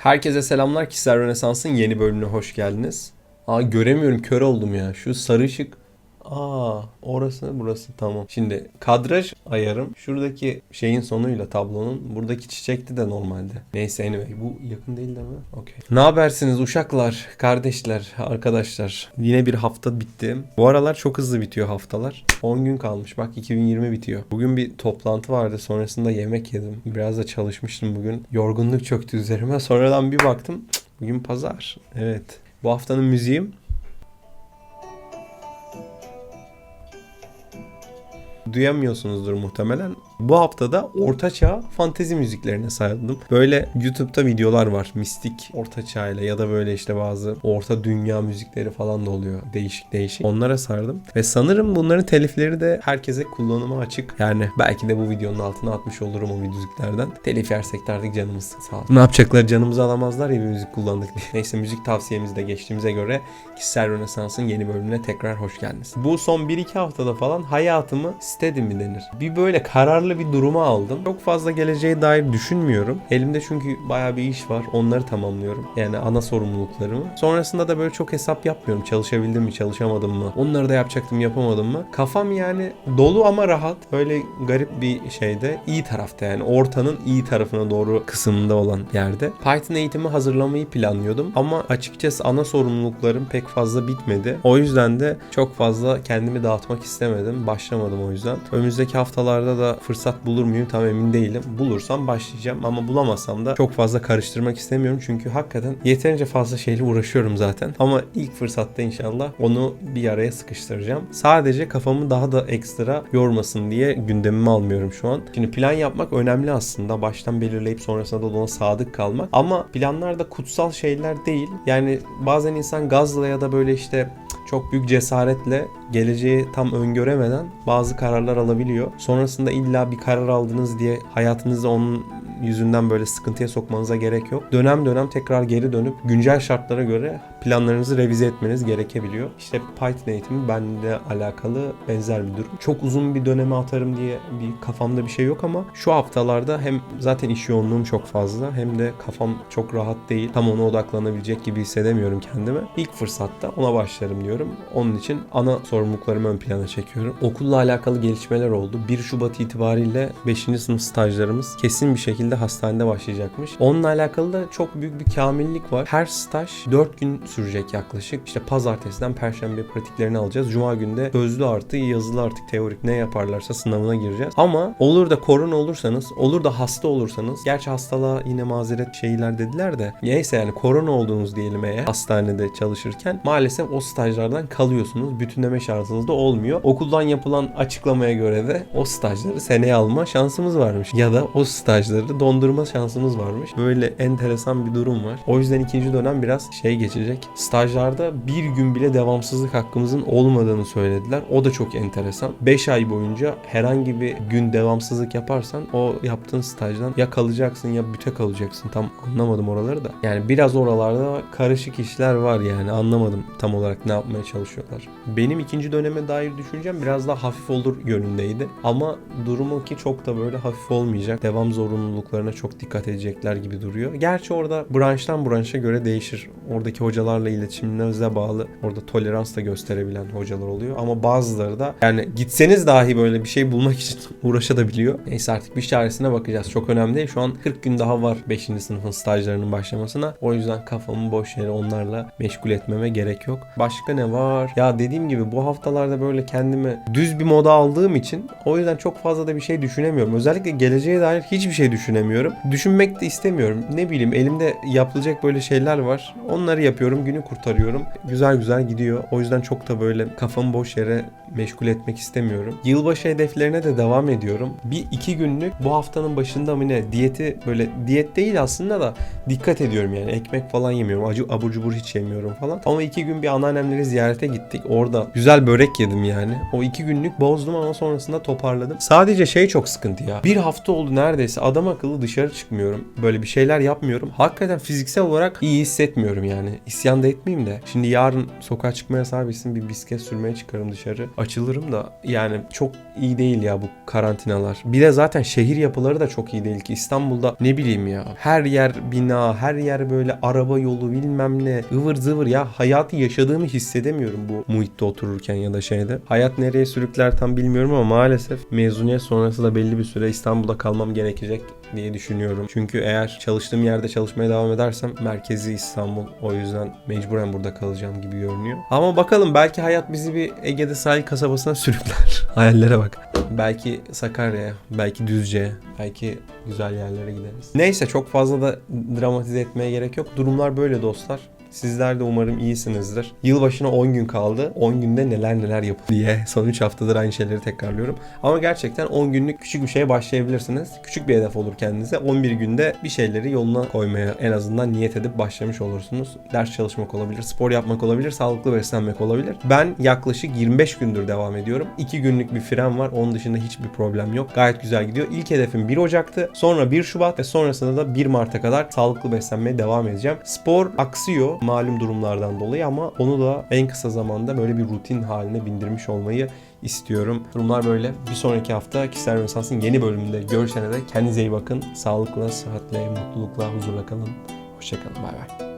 Herkese selamlar. Kişisel Rönesans'ın yeni bölümüne hoş geldiniz. Aa göremiyorum kör oldum ya. Şu sarı ışık. Aa orası burası tamam. Şimdi kadraj ayarım şuradaki şeyin sonuyla tablonun buradaki çiçekti de normalde. Neyse anyway bu yakın değil değil mi? Okey. Ne habersiniz uşaklar, kardeşler, arkadaşlar? Yine bir hafta bitti. Bu aralar çok hızlı bitiyor haftalar. 10 gün kalmış bak 2020 bitiyor. Bugün bir toplantı vardı sonrasında yemek yedim. Biraz da çalışmıştım bugün. Yorgunluk çöktü üzerime. Sonradan bir baktım bugün pazar. Evet. Bu haftanın müziğim duyamıyorsunuzdur muhtemelen. Bu haftada ortaçağ fantezi müziklerine sarıldım. Böyle YouTube'da videolar var. Mistik ortaçağ ile ya da böyle işte bazı orta dünya müzikleri falan da oluyor. Değişik değişik. Onlara sardım. Ve sanırım bunların telifleri de herkese kullanıma açık. Yani belki de bu videonun altına atmış olurum o müziklerden. Telif yersek de artık canımız sağ olsun. Ne yapacaklar canımızı alamazlar ya bir müzik kullandık diye. Neyse müzik tavsiyemizde geçtiğimize göre Kişisel Rönesans'ın yeni bölümüne tekrar hoş geldiniz. Bu son 1-2 haftada falan hayatımı istedim mi denir. Bir böyle kararlı bir duruma aldım. Çok fazla geleceğe dair düşünmüyorum. Elimde çünkü bayağı bir iş var. Onları tamamlıyorum. Yani ana sorumluluklarımı. Sonrasında da böyle çok hesap yapmıyorum. Çalışabildim mi, çalışamadım mı? Onları da yapacaktım, yapamadım mı? Kafam yani dolu ama rahat. Böyle garip bir şeyde. iyi tarafta yani. Ortanın iyi tarafına doğru kısmında olan yerde. Python eğitimi hazırlamayı planlıyordum. Ama açıkçası ana sorumluluklarım pek fazla bitmedi. O yüzden de çok fazla kendimi dağıtmak istemedim. Başlamadım o yüzden. Önümüzdeki haftalarda da fırsat bulur muyum tam emin değilim. Bulursam başlayacağım ama bulamazsam da çok fazla karıştırmak istemiyorum. Çünkü hakikaten yeterince fazla şeyle uğraşıyorum zaten. Ama ilk fırsatta inşallah onu bir araya sıkıştıracağım. Sadece kafamı daha da ekstra yormasın diye gündemime almıyorum şu an. Şimdi plan yapmak önemli aslında. Baştan belirleyip sonrasında da ona sadık kalmak. Ama planlar da kutsal şeyler değil. Yani bazen insan gazla ya da böyle işte çok büyük cesaretle geleceği tam öngöremeden bazı kararlar alabiliyor. Sonrasında illa bir karar aldınız diye hayatınızı onun yüzünden böyle sıkıntıya sokmanıza gerek yok. Dönem dönem tekrar geri dönüp güncel şartlara göre planlarınızı revize etmeniz gerekebiliyor. İşte Python eğitimi benimle alakalı benzer bir durum. Çok uzun bir döneme atarım diye bir kafamda bir şey yok ama şu haftalarda hem zaten iş yoğunluğum çok fazla hem de kafam çok rahat değil. Tam ona odaklanabilecek gibi hissedemiyorum kendimi. İlk fırsatta ona başlarım diyorum. Onun için ana sorumluluklarımı ön plana çekiyorum. Okulla alakalı gelişmeler oldu. 1 Şubat itibariyle 5. sınıf stajlarımız kesin bir şekilde hastanede başlayacakmış. Onunla alakalı da çok büyük bir kamillik var. Her staj 4 gün sürecek yaklaşık. İşte pazartesiden perşembe pratiklerini alacağız. Cuma günde sözlü artı yazılı artık teorik ne yaparlarsa sınavına gireceğiz. Ama olur da korona olursanız, olur da hasta olursanız, gerçi hastalığa yine mazeret şeyler dediler de neyse yani korona olduğunuz diyelim eğer hastanede çalışırken maalesef o stajlardan kalıyorsunuz. Bütünleme şansınız da olmuyor. Okuldan yapılan açıklamaya göre de o stajları seneye alma şansımız varmış. Ya da o stajları dondurma şansımız varmış. Böyle enteresan bir durum var. O yüzden ikinci dönem biraz şey geçecek. Stajlarda bir gün bile devamsızlık hakkımızın olmadığını söylediler. O da çok enteresan. 5 ay boyunca herhangi bir gün devamsızlık yaparsan o yaptığın stajdan ya kalacaksın ya büte kalacaksın. Tam anlamadım oraları da. Yani biraz oralarda karışık işler var yani anlamadım tam olarak ne yapmaya çalışıyorlar. Benim ikinci döneme dair düşüncem biraz daha hafif olur yönündeydi. Ama durumu ki çok da böyle hafif olmayacak. Devam zorunluluklarına çok dikkat edecekler gibi duruyor. Gerçi orada branştan branşa göre değişir. Oradaki hocalarla iletişiminize bağlı. Orada tolerans da gösterebilen hocalar oluyor. Ama bazıları da yani gitseniz dahi böyle bir şey bulmak için uğraşabiliyor. Neyse artık bir çaresine bakacağız. Çok önemli değil. Şu an 40 gün daha var 5. sınıfın stajlarının başlamasına. O yüzden kafamı boş yere onlarla meşgul etmeme gerek yok. Başka ne var? Ya dediğim gibi bu haftalarda böyle kendimi düz bir moda aldığım için o yüzden çok fazla da bir şey düşünemiyorum. Özellikle geleceğe dair hiçbir şey düşünemiyorum. Düşünmek de istemiyorum. Ne bileyim elimde yapılacak böyle şeyler var. Onları yapıyorum. Günü kurtarıyorum. Güzel güzel gidiyor. O yüzden çok da böyle kafamı boş yere meşgul etmek istemiyorum. Yılbaşı hedeflerine de devam ediyorum. Bir iki günlük bu haftanın başında mı ne diyeti böyle diyet değil aslında da dikkat ediyorum yani. Ekmek falan yemiyorum. Acı abur cubur hiç yemiyorum falan. Ama iki gün bir anneannemleri ziyarete gittik. Orada güzel börek yedim yani. O iki günlük bozdum ama sonrasında toparladım. Sadece şey çok sıkıntı ya. Bir hafta oldu neredeyse. Adama akıllı dışarı çıkmıyorum. Böyle bir şeyler yapmıyorum. Hakikaten fiziksel olarak iyi hissetmiyorum yani. İsyan da etmeyeyim de. Şimdi yarın sokağa çıkma yasağı bir bisiklet sürmeye çıkarım dışarı. Açılırım da yani çok iyi değil ya bu karantinalar. Bir de zaten şehir yapıları da çok iyi değil ki. İstanbul'da ne bileyim ya. Her yer bina, her yer böyle araba yolu bilmem ne. ıvır zıvır ya. Hayatı yaşadığımı hissedemiyorum bu muhitte otururken ya da şeyde. Hayat nereye sürükler tam bilmiyorum ama maalesef mezuniyet sonrası da belli bir süre İstanbul'da kalmam gerekecek diye düşünüyorum. Çünkü eğer çalıştığım yerde çalışmaya devam edersem merkezi İstanbul. O yüzden mecburen burada kalacağım gibi görünüyor. Ama bakalım belki hayat bizi bir Ege'de sahil kasabasına sürükler. Hayallere bak. Belki Sakarya'ya, belki Düzce'ye, belki güzel yerlere gideriz. Neyse çok fazla da dramatize etmeye gerek yok. Durumlar böyle dostlar. Sizler de umarım iyisinizdir. Yılbaşına 10 gün kaldı. 10 günde neler neler yapın diye son 3 haftadır aynı şeyleri tekrarlıyorum. Ama gerçekten 10 günlük küçük bir şeye başlayabilirsiniz. Küçük bir hedef olur kendinize. 11 günde bir şeyleri yoluna koymaya en azından niyet edip başlamış olursunuz. Ders çalışmak olabilir, spor yapmak olabilir, sağlıklı beslenmek olabilir. Ben yaklaşık 25 gündür devam ediyorum. 2 günlük bir fren var. Onun dışında hiçbir problem yok. Gayet güzel gidiyor. İlk hedefim 1 Ocak'tı. Sonra 1 Şubat ve sonrasında da 1 Mart'a kadar sağlıklı beslenmeye devam edeceğim. Spor aksıyor malum durumlardan dolayı ama onu da en kısa zamanda böyle bir rutin haline bindirmiş olmayı istiyorum. Durumlar böyle. Bir sonraki hafta Kişisel Rönesans'ın yeni bölümünde görüşene dek kendinize iyi bakın. Sağlıkla, sıhhatle, mutlulukla, huzurla kalın. Hoşçakalın. Bay bay.